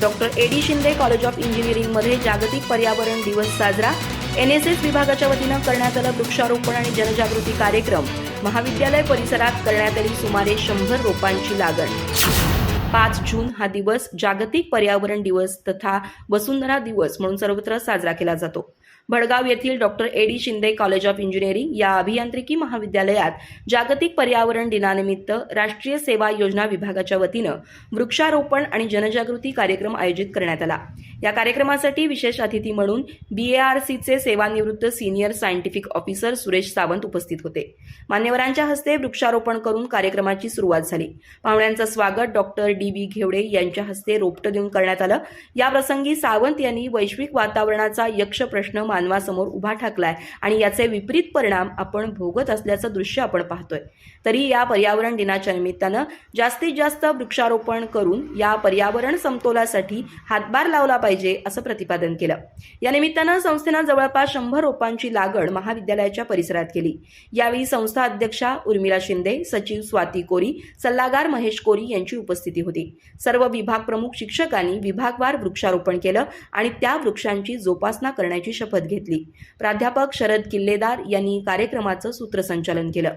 Doctor AD Shinde college of इंजिनिअरिंगमध्ये जागतिक पर्यावरण दिवस साजरा. एन एस एस विभागाच्या वतीनं करण्यात आलं वृक्षारोपण आणि जनजागृती कार्यक्रम. महाविद्यालय परिसरात करण्यात आली सुमारे शंभर रोपांची लागण. पाच जून हा दिवस जागतिक पर्यावरण दिवस तथा वसुंधरा दिवस म्हणून सर्वत्र साजरा केला जातो. भडगाव येथील doctor AD Shinde college of engineering या अभियांत्रिकी महाविद्यालयात जागतिक पर्यावरण दिनानिमित्त राष्ट्रीय सेवा योजना विभागाच्या वतीनं वृक्षारोपण आणि जनजागृती कार्यक्रम आयोजित करण्यात आला. या कार्यक्रमासाठी विशेष अतिथी म्हणून बीएआरसीचे सेवानिवृत्त senior scientific officer Suresh Sawant उपस्थित होते. मान्यवरांच्या हस्ते वृक्षारोपण करून कार्यक्रमाची सुरुवात झाली. पाहुण्यांचं स्वागत डॉक्टर डी बी घेवडे यांच्या हस्ते रोपटं देऊन करण्यात आलं. याप्रसंगी सावंत यांनी वैश्विक वातावरणाचा यक्ष प्रश्न मानवासमोर उभा ठाकलाय आणि याचे विपरीत परिणाम आपण भोगत असल्याचं दृश्य आपण पाहतोय. तरी या पर्यावरण दिनाच्या निमित्तानं जास्तीत जास्त वृक्षारोपण करून या पर्यावरण समतोलासाठी हातभार लावला पाहिजे असं प्रतिपादन केलं. या निमित्तानं संस्थेनं जवळपास शंभर रोपांची लागण महाविद्यालयाच्या परिसरात केली. यावेळी संस्था अध्यक्षा उर्मिला शिंदे सचिव स्वाती कोरी सल्लागार महेश कोरी यांची उपस्थिती होती. सर्व विभाग प्रमुख शिक्षकांनी विभागवार वृक्षारोपण केलं आणि त्या वृक्षांची जोपासना करण्याची शपथ घेतली. प्राध्यापक शरद किल्लेदार यांनी कार्यक्रमाचं सूत्रसंचालन केलं.